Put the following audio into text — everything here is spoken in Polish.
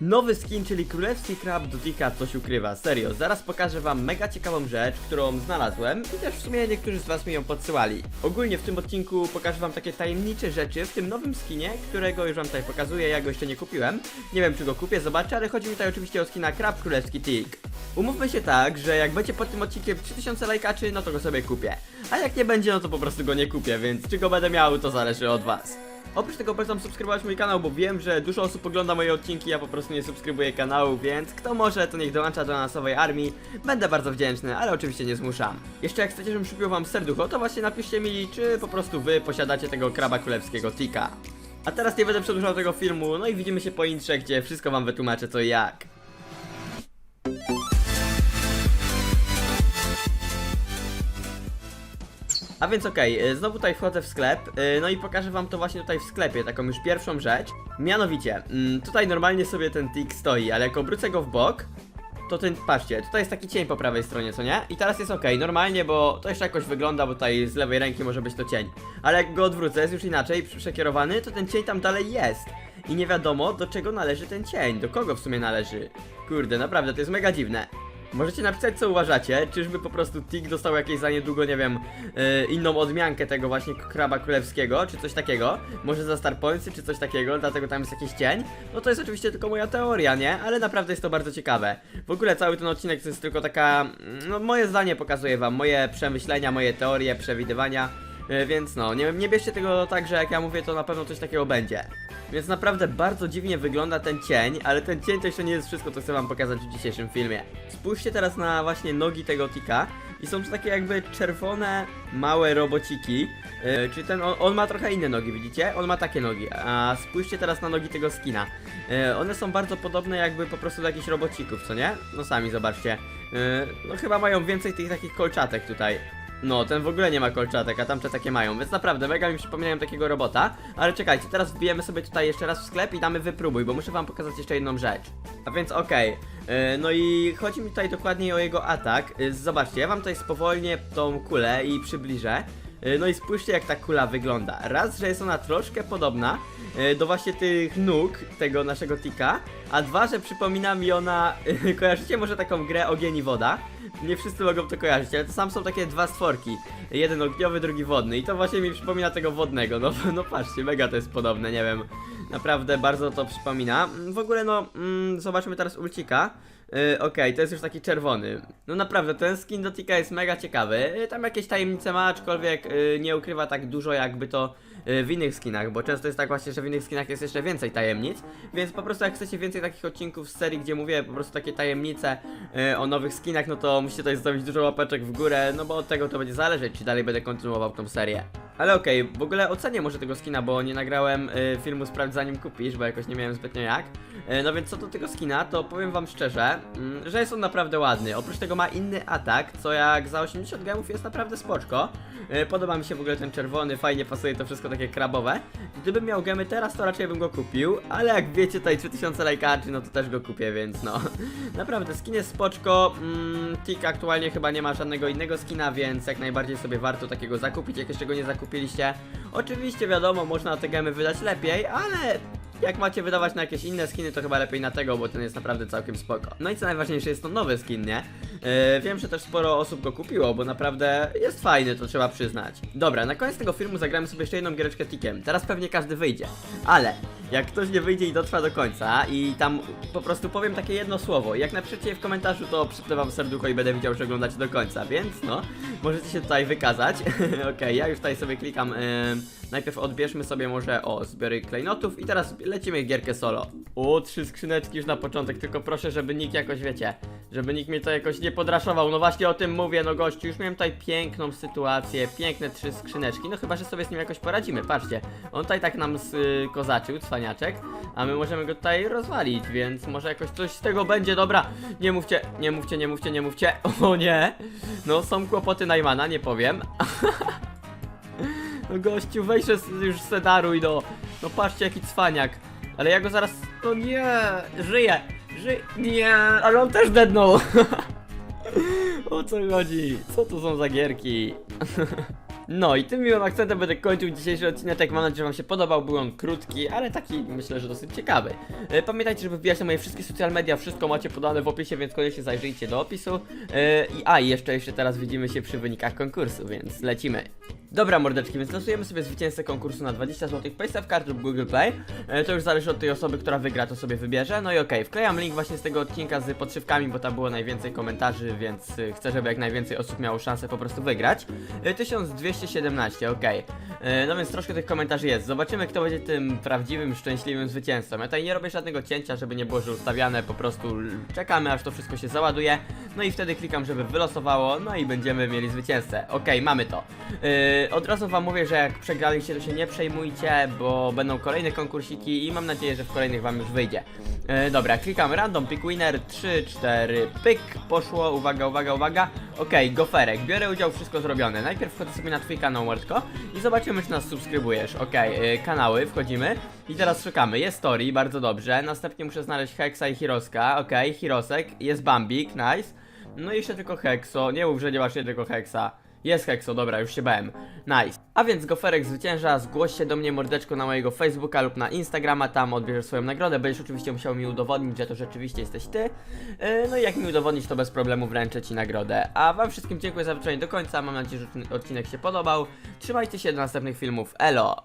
Nowy skin, czyli królewski krab do Tika coś ukrywa, serio, zaraz pokażę wam mega ciekawą rzecz, którą znalazłem i też w sumie niektórzy z was mi ją podsyłali. Ogólnie w tym odcinku pokażę wam takie tajemnicze rzeczy w tym nowym skinie, którego już wam tutaj pokazuję, ja go jeszcze nie kupiłem. Nie wiem czy go kupię, zobaczę, ale chodzi mi tutaj oczywiście o skina krab królewski Tik. Umówmy się tak, że jak będzie pod tym odcinkiem 3000 lajkaczy, no to go sobie kupię. A jak nie będzie, no to po prostu go nie kupię, więc czy go będę miał, to zależy od was. Oprócz tego polecam subskrybować mój kanał, bo wiem, że dużo osób ogląda moje odcinki, ja po prostu nie subskrybuję kanału, więc kto może, to niech dołącza do nasowej armii. Będę bardzo wdzięczny, ale oczywiście nie zmuszam. Jeszcze jak chcecie, żebym przypił wam serducho, to właśnie napiszcie mi, czy po prostu wy posiadacie tego kraba królewskiego tika. A teraz nie będę przedłużał tego filmu, no i widzimy się po intrze, gdzie wszystko wam wytłumaczę co i jak. A więc okej, y, znowu tutaj wchodzę w sklep, y, no i pokażę wam to właśnie tutaj w sklepie, taką już pierwszą rzecz. Mianowicie, mm, tutaj normalnie sobie ten tik stoi, ale jak obrócę go w bok, to ten, patrzcie, tutaj jest taki cień po prawej stronie, co nie? I teraz jest okej, normalnie, bo to jeszcze jakoś wygląda, bo tutaj z lewej ręki może być to cień. Ale jak go odwrócę, jest już inaczej, przekierowany, to ten cień tam dalej jest. I nie wiadomo, do czego należy ten cień, do kogo w sumie należy. Kurde, naprawdę, to jest mega dziwne. Możecie napisać co uważacie, czyżby po prostu Tik dostał jakieś za niedługo, nie wiem, yy, inną odmiankę tego właśnie kraba królewskiego, czy coś takiego, może za Starpointsy, czy coś takiego, dlatego tam jest jakiś cień, no to jest oczywiście tylko moja teoria, nie? Ale naprawdę jest to bardzo ciekawe. W ogóle cały ten odcinek to jest tylko taka, no moje zdanie pokazuję wam, moje przemyślenia, moje teorie, przewidywania, yy, więc no, nie, nie bierzcie tego tak, że jak ja mówię, to na pewno coś takiego będzie. Więc naprawdę bardzo dziwnie wygląda ten cień, ale ten cień to jeszcze nie jest wszystko, co chcę wam pokazać w dzisiejszym filmie. Spójrzcie teraz na właśnie nogi tego tika i są to takie jakby czerwone, małe robociki. Yy, czyli ten, on, on ma trochę inne nogi, widzicie? On ma takie nogi, a spójrzcie teraz na nogi tego skina. Yy, one są bardzo podobne jakby po prostu do jakichś robocików, co nie? No sami zobaczcie. Yy, no chyba mają więcej tych takich kolczatek tutaj. No, ten w ogóle nie ma kolczatek, a tamte takie mają, więc naprawdę mega mi przypominają takiego robota. Ale czekajcie, teraz wbijemy sobie tutaj jeszcze raz w sklep i damy wypróbuj, bo muszę wam pokazać jeszcze jedną rzecz. A więc okej, yy, no i chodzi mi tutaj dokładniej o jego atak. Yy, zobaczcie, ja wam tutaj spowolnię tą kulę i przybliżę. Yy, No i spójrzcie jak ta kula wygląda. Raz, że jest ona troszkę podobna do właśnie tych nóg tego naszego tika, a dwa, że przypomina mi ona, kojarzycie może taką grę Ogień i Woda? Nie wszyscy mogą to kojarzyć, ale to sam są takie dwa stworki. Jeden ogniowy, drugi wodny. I to właśnie mi przypomina tego wodnego. No, no patrzcie, mega to jest podobne, nie wiem. Naprawdę bardzo to przypomina. W ogóle no, mm, zobaczmy teraz ulcika. Yy, Okej, to jest już taki czerwony. No naprawdę, ten skin do Tika jest mega ciekawy. Yy, tam jakieś tajemnice ma, aczkolwiek yy, nie ukrywa tak dużo jakby to yy, w innych skinach, bo często jest tak właśnie, że w innych skinach jest jeszcze więcej tajemnic. Więc po prostu jak chcecie więcej takich odcinków z serii, gdzie mówię po prostu takie tajemnice yy, o nowych skinach, no to musicie tutaj zostawić dużo łapeczek w górę, no bo od tego to będzie zależeć, czy dalej będę kontynuował tą serię. Ale okej, w ogóle ocenię może tego skina, bo nie nagrałem y, filmu Sprawdź zanim kupisz, bo jakoś nie miałem zbytnio jak. Y, no więc co do tego skina, to powiem wam szczerze, mm, że jest on naprawdę ładny. Oprócz tego ma inny atak, co jak za 80 gemów jest naprawdę spoczko. Y, podoba mi się w ogóle ten czerwony, fajnie pasuje to wszystko takie krabowe. Gdybym miał gemy teraz, to raczej bym go kupił, ale jak wiecie tutaj 3000 lajkaczy, no to też go kupię, więc no. Naprawdę, skin jest spoczko, mm, Tik aktualnie chyba nie ma żadnego innego skina, więc jak najbardziej sobie warto takiego zakupić, jak jeszcze go nie zakupiliście. Oczywiście wiadomo, można te gemy wydać lepiej, ale jak macie wydawać na jakieś inne skiny, to chyba lepiej na tego, bo ten jest naprawdę całkiem spoko. No i co najważniejsze, jest to nowy skin, nie? Yy, wiem, że też sporo osób go kupiło, bo naprawdę jest fajny, to trzeba przyznać. Dobra, na koniec tego filmu zagramy sobie jeszcze jedną giereczkę tikiem. Teraz pewnie każdy wyjdzie, ale jak ktoś nie wyjdzie i dotrwa do końca i tam po prostu powiem takie jedno słowo, jak napiszecie w komentarzu, to przypnę wam serducho i będę widział, że oglądacie do końca, więc no, możecie się tutaj wykazać. Okej, ja już tutaj sobie klikam. Yy, najpierw odbierzmy sobie może o zbiory klejnotów i teraz lecimy gierkę solo. O, trzy skrzyneczki już na początek, tylko proszę, żeby nikt jakoś wiecie, żeby nikt mnie to jakoś nie podraszował. No właśnie o tym mówię, no gościu, już miałem tutaj piękną sytuację, piękne trzy skrzyneczki, no chyba, że sobie z nim jakoś poradzimy, patrzcie. On tutaj tak nam y, kozaczył, cwaniaczek, a my możemy go tutaj rozwalić, więc może jakoś coś z tego będzie, dobra. Nie mówcie, nie mówcie, nie mówcie, nie mówcie, o nie. No są kłopoty Najmana, nie powiem. No gościu, weź już sedaruj, no. No patrzcie jaki cwaniak. Ale ja go zaraz... No nie, żyje, żyje, nie, ale on też dednął. o co chodzi? Co to są za gierki? No i tym miłym akcentem będę kończył dzisiejszy odcinek. Mam nadzieję, że Wam się podobał. Był on krótki, ale taki myślę, że dosyć ciekawy. E, Pamiętajcie, żeby wbijać na moje wszystkie social media. Wszystko macie podane w opisie, więc koniecznie zajrzyjcie do opisu. E, I a, jeszcze, jeszcze teraz widzimy się przy wynikach konkursu, więc lecimy. Dobra mordeczki, więc losujemy sobie zwycięzcę konkursu na 20 zł PaySafe Card lub Google Play. E, to już zależy od tej osoby, która wygra, to sobie wybierze. No i okej, wklejam link właśnie z tego odcinka z podszywkami, bo tam było najwięcej komentarzy, więc y, chcę, żeby jak najwięcej osób miało szansę po prostu wygrać. E, 1217, okej. E, No więc troszkę tych komentarzy jest. Zobaczymy, kto będzie tym prawdziwym, szczęśliwym zwycięzcą. Ja tutaj nie robię żadnego cięcia, żeby nie było, że ustawiane, po prostu czekamy, aż to wszystko się załaduje. No i wtedy klikam, żeby wylosowało, no i będziemy mieli zwycięzcę. Okej, mamy to. Yy, od razu wam mówię, że jak przegraliście, to się nie przejmujcie, bo będą kolejne konkursiki i mam nadzieję, że w kolejnych wam już wyjdzie. Yy, dobra, klikam random pick winner 3, 4, pyk, poszło, uwaga, uwaga, uwaga. Okej, goferek, biorę udział, wszystko zrobione. Najpierw wchodzę sobie na twój kanał, Mordko, i zobaczymy, czy nas subskrybujesz. Okej, yy, kanały, wchodzimy i teraz szukamy. Jest story, bardzo dobrze. Następnie muszę znaleźć Hexa i Hiroska. Okej, Hirosek, jest Bambik, nice. No i jeszcze tylko Hexo, nie mów, że nie masz jednego Hexa. Jest Hexo, dobra, już się bałem. Nice. A więc Goferek zwycięża, zgłoś się do mnie mordeczko na mojego Facebooka lub na Instagrama, tam odbierzesz swoją nagrodę, będziesz oczywiście musiał mi udowodnić, że to rzeczywiście jesteś ty. Yy, no i jak mi udowodnisz, to bez problemu wręczę ci nagrodę. A wam wszystkim dziękuję za wyczenie do końca, mam nadzieję, że odcinek się podobał. Trzymajcie się do następnych filmów, elo!